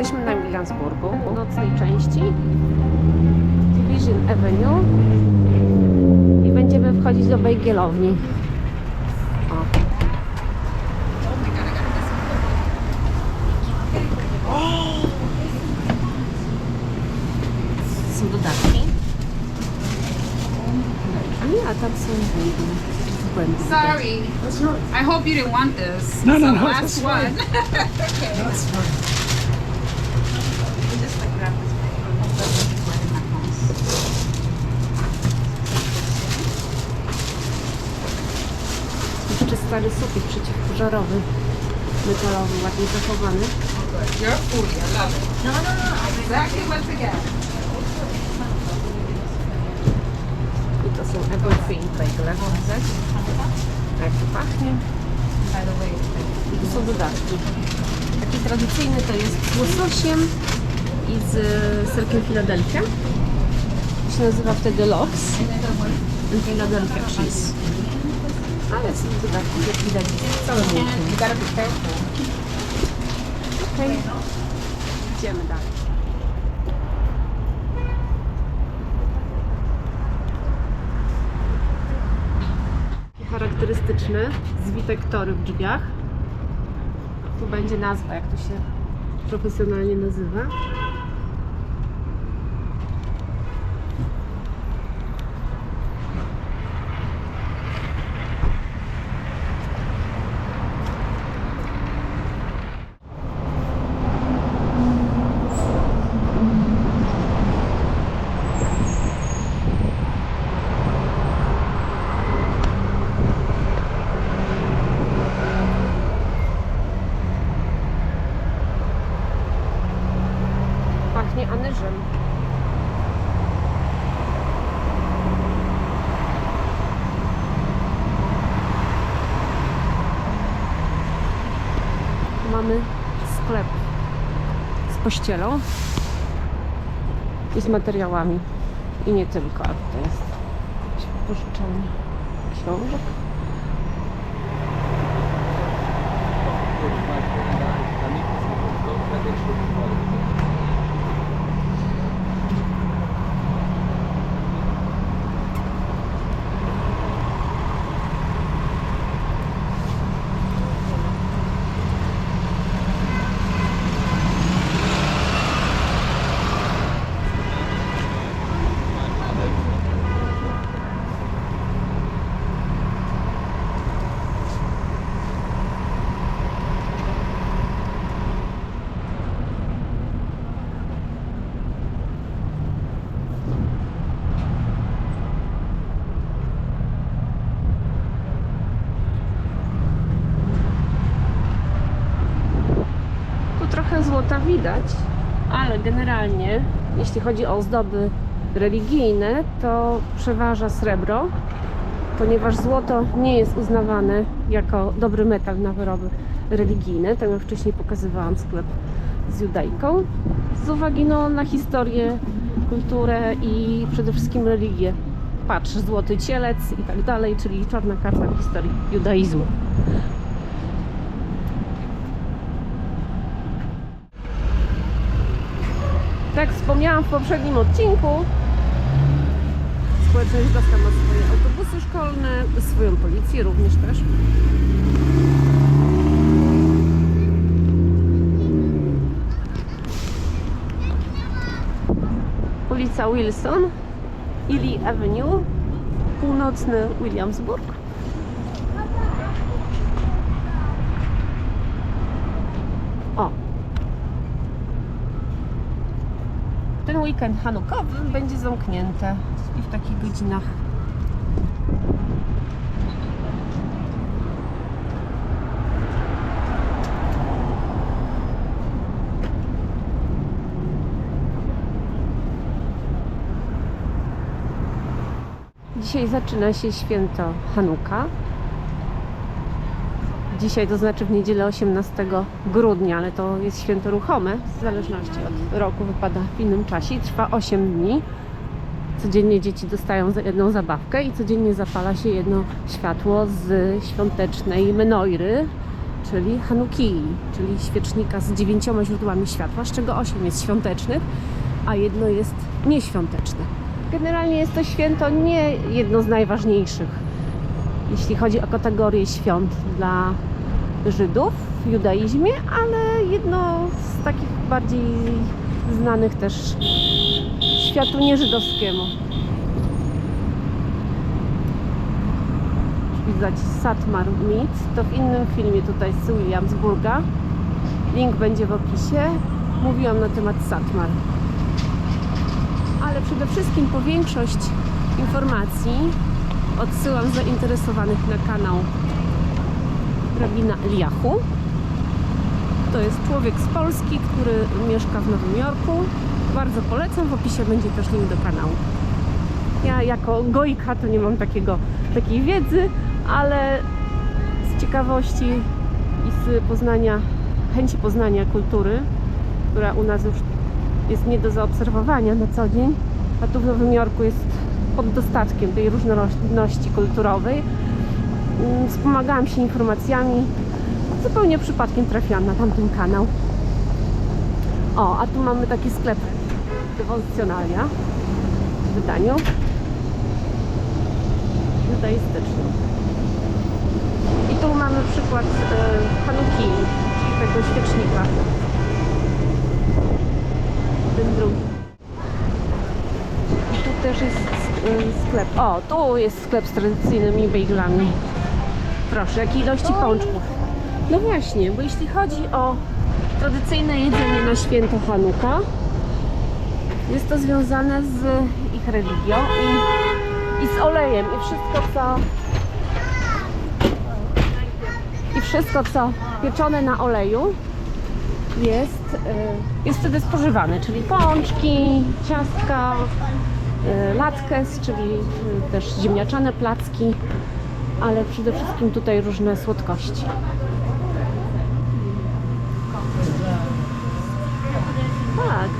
Jesteśmy na Williamsburgu, północnej części Division Avenue i będziemy wchodzić do Bejgielowni. O. Są dodatki. A tam są błędy. Sorry. I hope you didn't want this. No, no, no, Last one. That's fine. stary sufit przeciwpożarowy, metalowy, ładnie zachowany. I to są everything bagele. Widać? Jak to pachnie. I tu są dodatki. Taki tradycyjny to jest z łososiem i z serkiem Philadelphia. To się nazywa wtedy Lox. Philadelphia cheese. Ale są dodatki, jak widać, całe you gotta be careful. Okej. Idziemy dalej. Charakterystyczny zwitek tory w drzwiach. Tu będzie nazwa, jak to się profesjonalnie nazywa. Pachnie anyżem. Tu Mamy sklep z pościelą i z materiałami. I nie tylko, a to jest pożyczenie książek. Złota widać, ale generalnie, jeśli chodzi o ozdoby religijne, to przeważa srebro, ponieważ złoto nie jest uznawane jako dobry metal na wyroby religijne. Tak jak wcześniej pokazywałam sklep z judajką, z uwagi no, na historię, kulturę i przede wszystkim religię. Patrz, złoty cielec i tak dalej, czyli czarna karta w historii judaizmu. Tak wspomniałam w poprzednim odcinku, społeczność Żydowska ma swoje autobusy szkolne, swoją policję również też. Ulica Wilson, Ely Avenue, północny Williamsburg. Weekend hanukowy będzie zamknięte i w takich godzinach. Dzisiaj zaczyna się święto Hanuka. Dzisiaj to znaczy w niedzielę 18 grudnia, ale to jest święto ruchome, w zależności od roku wypada w innym czasie i trwa 8 dni. Codziennie dzieci dostają jedną zabawkę i codziennie zapala się jedno światło z świątecznej menojry, czyli Hanukii, czyli świecznika z dziewięcioma źródłami światła, z czego osiem jest świątecznych, a jedno jest nieświąteczne. Generalnie jest to święto nie jedno z najważniejszych, jeśli chodzi o kategorię świąt dla Żydów w judaizmie, ale jedno z takich bardziej znanych też światu nieżydowskiemu. Widać Satmar Meet, to w innym filmie tutaj z Williamsburga. Link będzie w opisie. Mówiłam na temat Satmar. Ale przede wszystkim po większość informacji odsyłam zainteresowanych na kanał rabina Eliachu. To jest człowiek z Polski, który mieszka w Nowym Jorku. Bardzo polecam, w opisie będzie też link do kanału. Ja jako gojka to nie mam takiego, takiej wiedzy, ale z ciekawości i z poznania, chęci poznania kultury, która u nas już jest nie do zaobserwowania na co dzień, a tu w Nowym Jorku jest pod dostatkiem tej różnorodności kulturowej. Mm, Wspomagałam się informacjami. Zupełnie przypadkiem trafiłam na tamten kanał. O, a tu mamy taki sklep dewoncjonalia w wydaniu judaistycznym. I tu mamy przykład e, Hanuki, czyli tego świecznika. Ten drugi. Też jest e, sklep. O, tu jest sklep z tradycyjnymi bejglami. Proszę, jakie ilości pączków. No właśnie, bo jeśli chodzi o tradycyjne jedzenie na święto Hanuka, jest to związane z ich religią i, i z olejem i wszystko co i wszystko co pieczone na oleju jest, y, jest wtedy spożywane, czyli pączki, ciastka, y, latkes, czyli y, też ziemniaczane placki, ale przede wszystkim tutaj różne słodkości. Tak.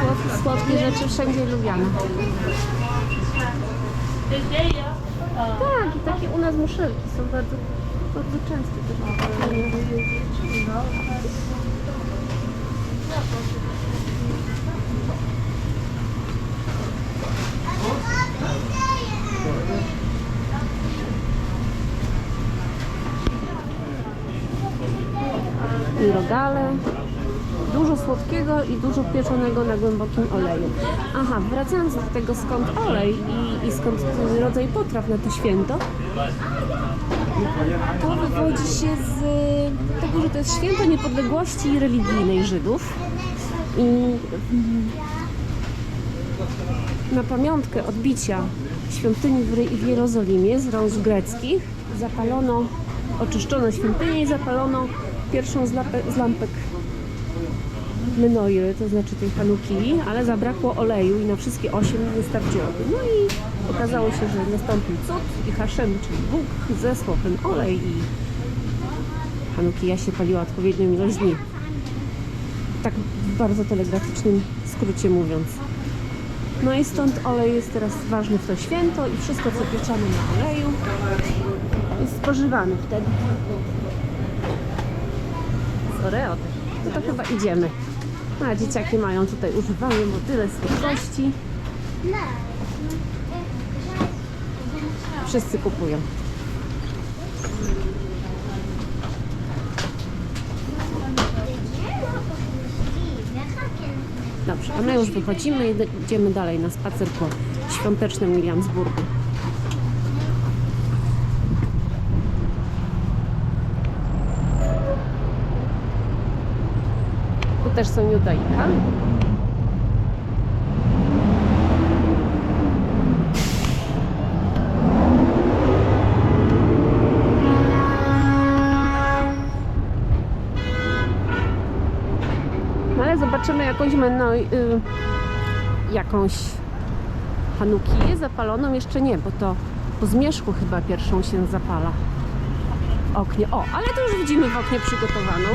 Słod, słodkie rzeczy wszędzie lubiane. Tak, i takie u nas muszelki są bardzo, bardzo częste też. I rogale. Dużo słodkiego i dużo pieczonego na głębokim oleju. Aha, wracając do tego skąd olej i, i skąd ten rodzaj potraw na to święto, to wywodzi się z tego, że to jest święto niepodległości religijnej Żydów. I mm, na pamiątkę odbicia świątyni w, Jerozolimie z rąk greckich zapalono, oczyszczono świątynię i zapalono pierwszą z, z lampek Menoiry, to znaczy tej Hanuki, ale zabrakło oleju i na wszystkie osiem nie starczyłoby. No i okazało się, że nastąpił cud i Hashem, czyli Bóg, zesłał ten olej i Hanukija się paliła odpowiednią ilość dni. Tak w bardzo telegraficznym skrócie mówiąc. No i stąd olej jest teraz ważny w to święto i wszystko co pieczamy na oleju jest spożywane wtedy. Z Oreo też. No to chyba idziemy. A dzieciaki mają tutaj używane motyle słodkości. Wszyscy kupują. A my już wychodzimy i idziemy dalej na spacer po świątecznym Williamsburgu. Tu też są judaika. Jakąś y, jakąś Hanukiję zapaloną jeszcze nie, bo to po zmierzchu chyba pierwszą się zapala oknie. O, ale to już widzimy w oknie przygotowaną.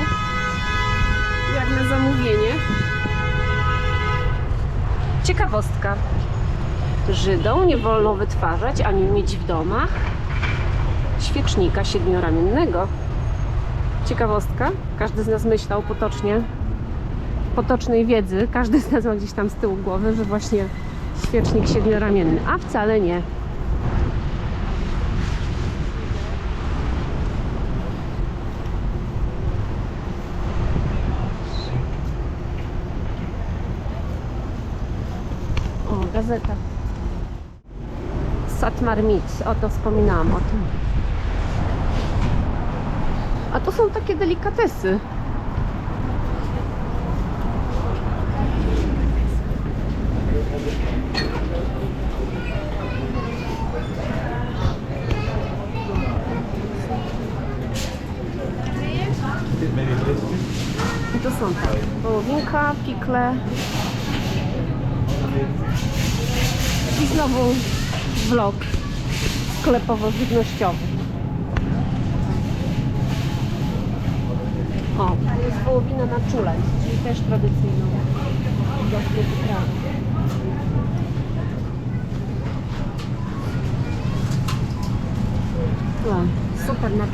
Jak na zamówienie. Ciekawostka. Żydom nie wolno wytwarzać ani mieć w domach świecznika siedmioramiennego, Ciekawostka. Każdy z nas myślał potocznie, potocznej wiedzy, każdy z nas ma gdzieś tam z tyłu głowy, że właśnie świecznik siedmioramienny, a wcale nie. O, gazeta. Satmar Mit, o to wspominałam o tym. A to są takie delikatesy. I to są tak, wołowinka, pikle i znowu vlog sklepowo-żywnościowy. O, jest wołowina na czule, czyli też tradycyjną potrawę. O, super na.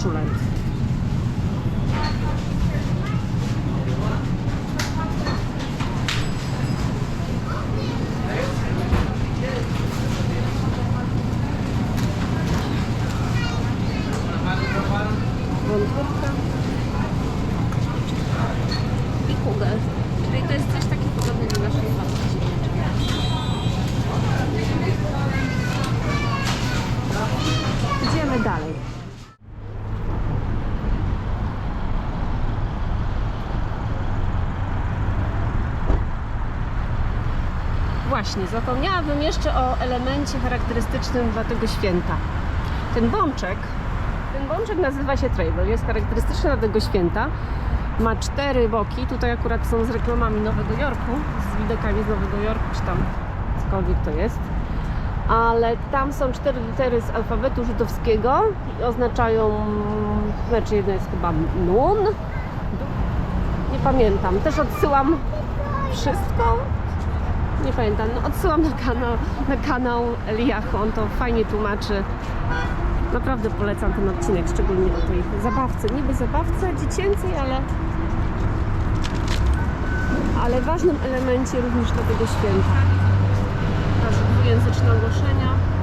Wątróbka i kugel. Czyli to jest coś takiego podobnego do naszej babci. Idziemy dalej. Właśnie, zapomniałabym jeszcze o elemencie charakterystycznym dla tego święta. Ten bączek, ten bączek nazywa się Travel, jest charakterystyczny dla tego święta. Ma cztery boki, tutaj akurat są z reklamami Nowego Jorku, z widokami z Nowego Jorku, czy tam cokolwiek to jest. Ale tam są cztery litery z alfabetu żydowskiego i oznaczają, znaczy jedno jest chyba nun, nie pamiętam. Też odsyłam wszystko, nie pamiętam, no odsyłam na kanał, na kanał Eliachu, on to fajnie tłumaczy. Naprawdę polecam ten odcinek, szczególnie o tej zabawce. Niby zabawce dziecięcej, ale ale ważnym elemencie również dla tego święta. Nasze dwujęzyczne ogłoszenia.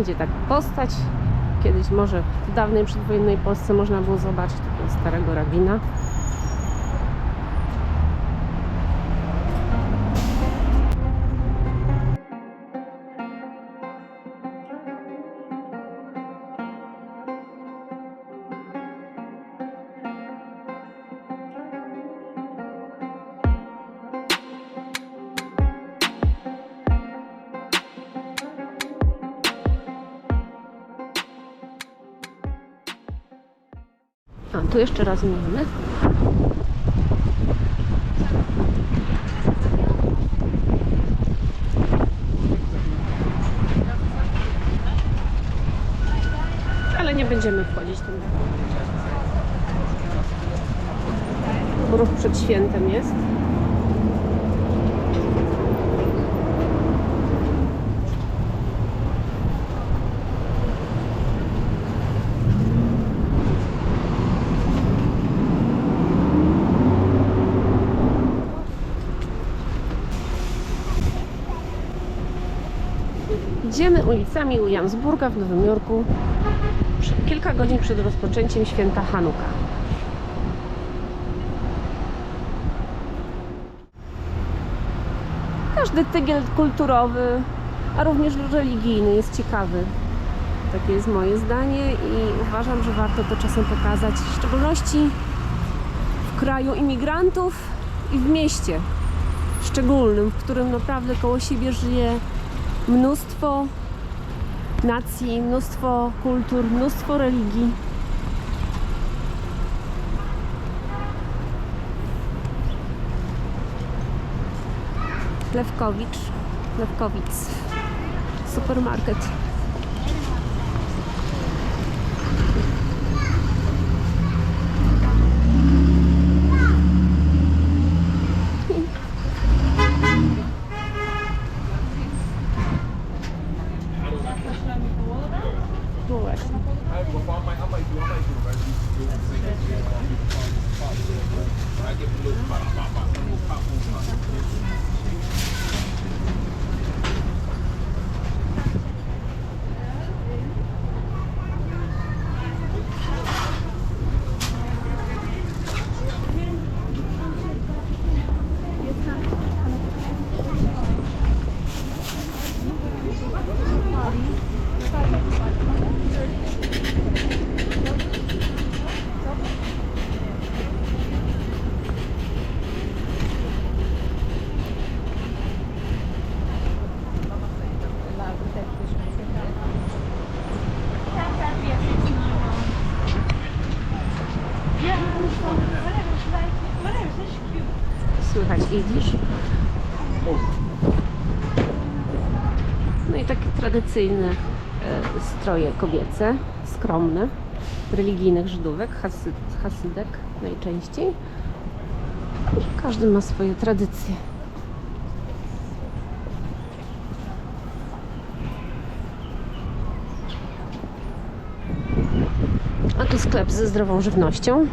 Idzie tak postać. Kiedyś może w dawnej przedwojennej Polsce można było zobaczyć takiego starego rabina. A, tu jeszcze raz mijamy. Ale nie będziemy wchodzić tam. Ruch przed świętem jest. Idziemy ulicami Williamsburga w Nowym Jorku kilka godzin przed rozpoczęciem święta Hanuka. Każdy tygiel kulturowy, a również religijny jest ciekawy. Takie jest moje zdanie i uważam, że warto to czasem pokazać, w szczególności w kraju imigrantów i w mieście szczególnym, w którym naprawdę koło siebie żyje mnóstwo nacji, mnóstwo kultur, mnóstwo religii. Lewkowicz, Lewkowic, supermarket. Tradycyjne e, stroje kobiece, skromne, religijnych Żydówek, hasy, hasydek najczęściej. Każdy ma swoje tradycje. A tu sklep ze zdrową żywnością.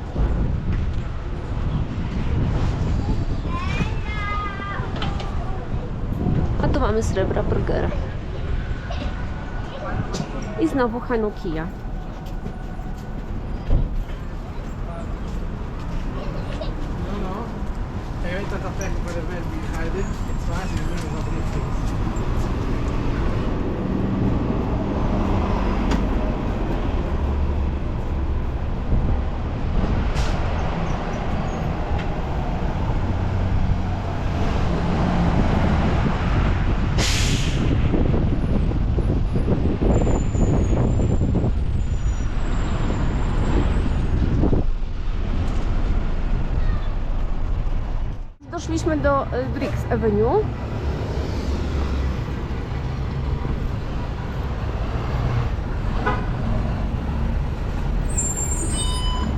A tu mamy srebra burgera. I znowu Hanukija. Doszliśmy do Briggs Avenue.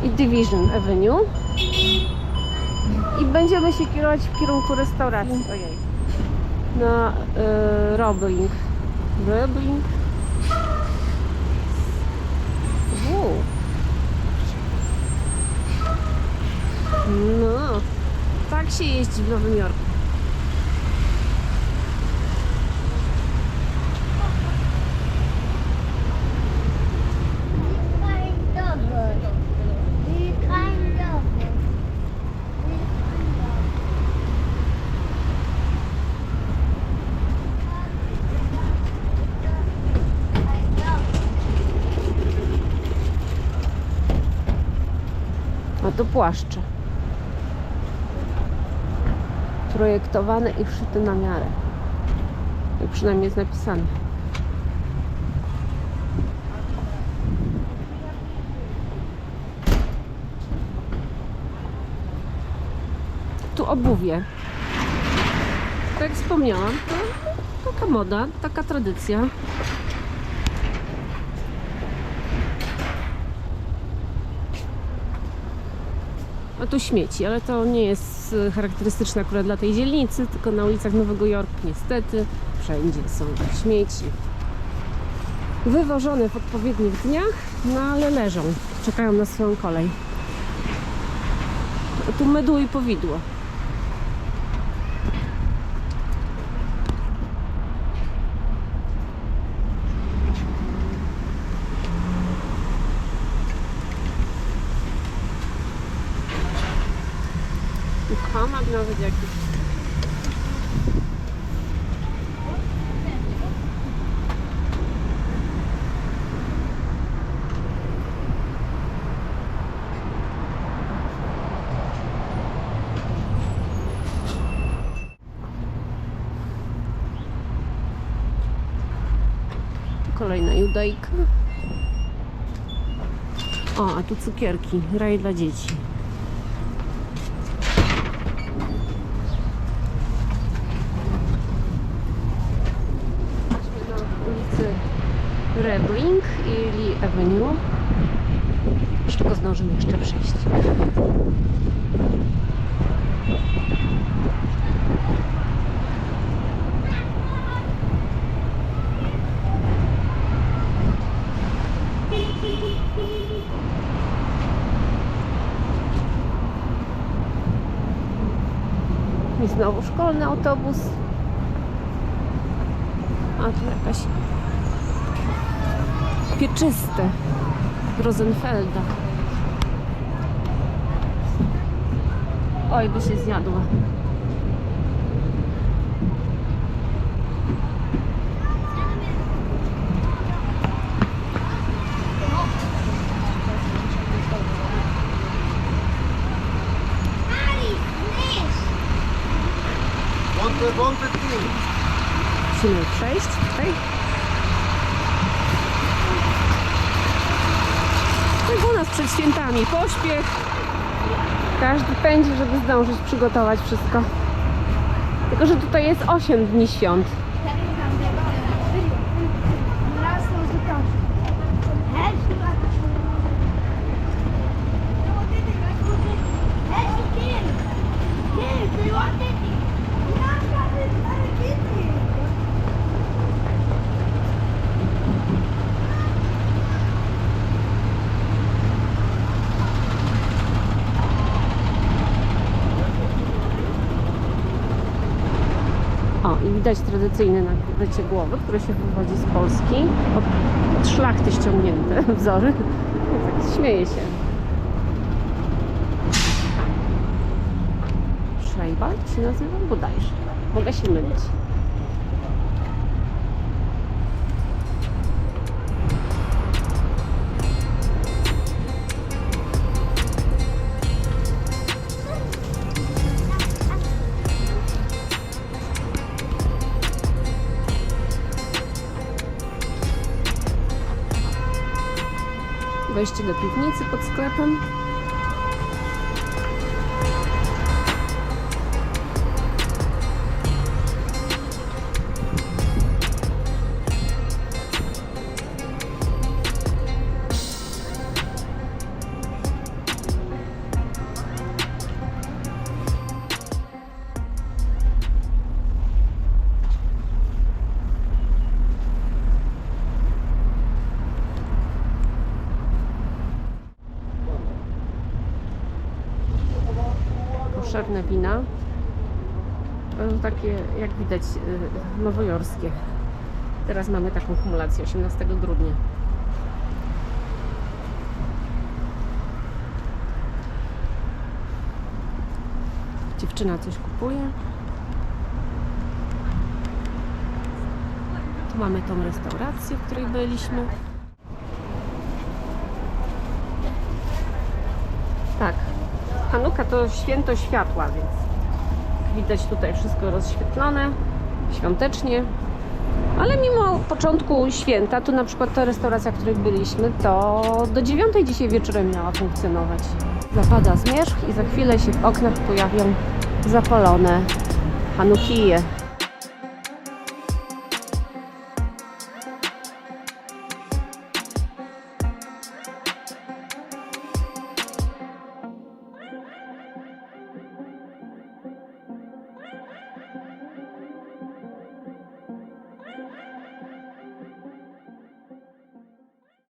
I Division Avenue. I będziemy się kierować w kierunku restauracji. Ojej. Na y, Roebling. Roebling. Wow. No. Tak się jeździ w Nowym Jorku. A to płaszcze. Projektowane i wszyte na miarę. Tak przynajmniej jest napisane. Tu obuwie. Tak jak wspomniałam, to taka moda, taka tradycja. A tu śmieci, ale to nie jest e, charakterystyczne akurat dla tej dzielnicy, tylko na ulicach Nowego Jorku niestety wszędzie są śmieci. Wywożone w odpowiednich dniach, no ale leżą, czekają na swoją kolej. A tu mydło i powidło. Tu hamak nawet jakiś. Kolejna judejka. O, a tu cukierki. Raj dla dzieci. Zdążymy jeszcze przejść. I znowu szkolny autobus. A tu jakaś pieczyste Rosenfelda. Oj, by się zjadła. Musimy przejść tutaj. Tak u nas przed świętami. Pośpiech. Każdy pędzi, żeby zdążyć przygotować wszystko. Tylko, że tutaj jest 8 dni świąt. Widać tradycyjne nakrycie głowy, które się wywodzi z Polski. Od, szlachty ściągnięte wzory. Tak śmieje się. Szejbald się nazywa? Bodajże. Mogę się mylić. Wejście do piwnicy pod sklepem. Poszerne wina. To takie, jak widać, y, nowojorskie. Teraz mamy taką kumulację 18 grudnia. Dziewczyna coś kupuje. Tu mamy tą restaurację, w której byliśmy. Tak, Hanuka to święto światła, więc widać tutaj wszystko rozświetlone, świątecznie. Ale mimo początku święta, tu na przykład ta restauracja, w której byliśmy, to do dziewiątej dzisiaj wieczorem miała funkcjonować. Zapada zmierzch i za chwilę się w oknach pojawią zapalone Hanukije.